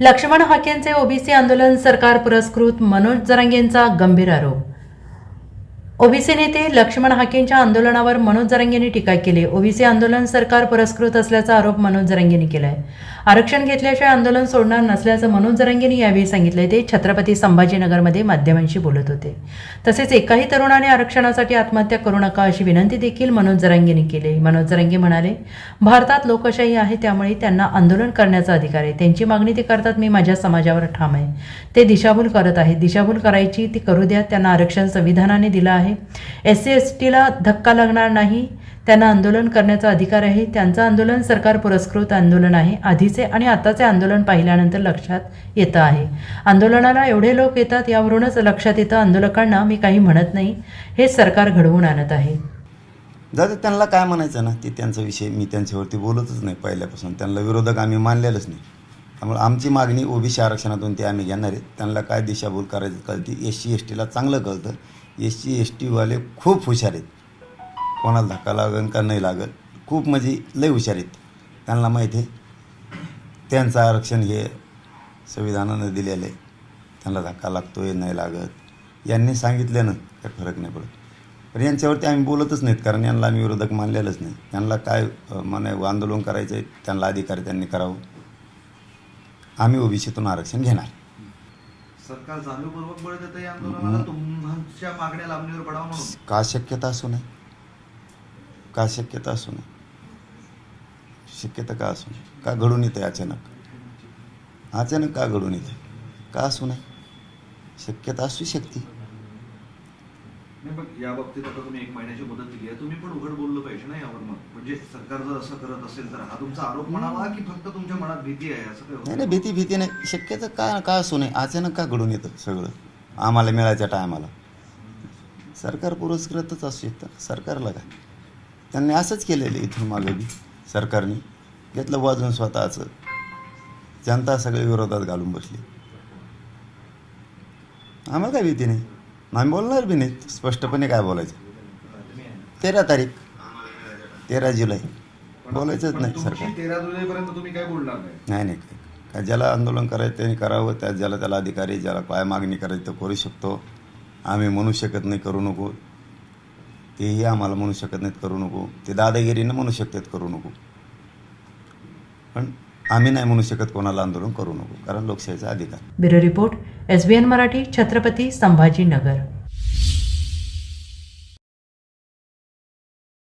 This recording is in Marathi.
लक्ष्मण हाकेंचे ओबीसी आंदोलन सरकार पुरस्कृत मनोज जरांगेंचा गंभीर आरोप. ओबीसी नेते लक्ष्मण हाकेंच्या आंदोलनावर मनोज जरांगेंनी टीका केली. ओबीसी आंदोलन सरकार पुरस्कृत असल्याचा आरोप मनोज जरांगेंनी केलाय. आरक्षण घेतल्याशिवाय आंदोलन सोडणार नसल्याचं मनोज जरांगेंनी यावेळी सांगितले ते छत्रपती संभाजीनगरमध्ये माध्यमांशी बोलत होते. तसेच एकाही तरुणाने आरक्षणासाठी आत्महत्या करू नका अशी विनंती देखील मनोज जरांगेंनी केली. मनोज जरांगे म्हणाले भारतात लोकशाही आहे त्यामुळे त्यांना आंदोलन करण्याचा अधिकार आहे. त्यांची मागणी ते करतात मी माझ्या समाजावर ठाम आहे. ते दिशाभूल करत आहेत. दिशाभूल करायची ती करू द्या. त्यांना आरक्षण संविधानाने दिलं आहे. एस सी एस टीला धक्का लागणार नाही. त्यांना आंदोलन करण्याचा अधिकार आहे त्यांचं आंदोलन सरकार पुरस्कृत आंदोलन आहे. आधीचे आणि आताचे आंदोलन पाहिल्यानंतर लक्षात येतं आहे. आंदोलनाला एवढे लोक येतात यावरूनच लक्षात येतं आंदोलकांना मी काही म्हणत नाही. हे सरकार घडवून आणत आहे. जाऊ त्यांना काय म्हणायचं ना? ते त्यांचा विषय मी त्यांच्यावरती बोलतच नाही पहिल्यापासून. त्यांना विरोधक आम्ही मानलेलंच नाही. त्यामुळे आमची मागणी ओबीसी आरक्षणातून ते आम्ही घेणार आहेत. त्यांना काय दिशाभूल करायचं कळते एस सी एस टीला चांगलं कळतं. एस सी एस टीवाले खूप हुशार आहेत. कोणाला धक्का लागन का नाही लागत खूप म्हणजे लय हुशार आहेत. त्यांना माहिती आहे. त्यांचं आरक्षण हे संविधानानं दिलेलं आहे. त्यांना धक्का लागतो आहे नाही लागत. यांनी सांगितल्यानं काय फरक नाही पडत. पण यांच्यावरती आम्ही बोलतच नाहीत कारण यांना आम्ही विरोधक मानलेलंच नाही. त्यांना काय म्हणे आंदोलन करायचं आहे त्यांना अधिकार त्यांनी करावं. आम्ही ओबीसीतून आरक्षण घेणार. सरकार जाणीवपूर्वक बळ देतं या आंदोलनाला तुमच्या मागण्या लांबणीवर पडावं म्हणून. का शक्यता असू नये? का शक्यता असू नये? शक्यता का असू नये? का घडून येते अचानक? अचानक का घडून येते? का असू नये? शक्यता असू शकते. या बाबतीत आता तुम्ही एक महिन्याची मुदत दिली आहे. तुम्ही पण उघड बोललं पाहिजे ना यावर मग. म्हणजे सरकार जर असं करत असेल तर हा तुमचा आरोप म्हणावा की फक्त तुमच्या मनात भीती आहे असं काय नाही? नाही भीती भीती नाही. शक्यता का का असू नये? अचानक का घडून येतं सगळं? आम्हाला मिळायच्या टायमाला. सरकार पुरस्कृतच असू शकतं. सरकारला काय? त्यांनी असंच केलेलं आहे इथून मागे बी सरकारने. घेतलं वाजून स्वतःचं. जनता सगळे विरोधात घालून बसली. आम्हाला काय भीती नाही. आम्ही बोलणार बी नाही. स्पष्टपणे काय बोलायचं? तेरा तारीख. तेरा जुलै. बोलायचंच नाही सरकार. तेरा जुलैपर्यंत तुम्ही काय बोलणार नाही? नाही नाही. काय ज्याला आंदोलन करायचं त्यांनी करावं. त्या ज्याला त्याला अधिकारी ज्याला काय मागणी करायची तो करू शकतो. आम्ही म्हणू शकत नाही करू नको. तेही आम्हाला म्हणू शकत नाहीत करू नको. ते दादागिरीनं म्हणू शकतात करू नको. पण आम्ही नाही म्हणू शकत कोणाला आंदोलन करू नको कारण लोकशाहीचा अधिकार. Bureau report S B N Marathi Chhatrapati Sambhajinagar.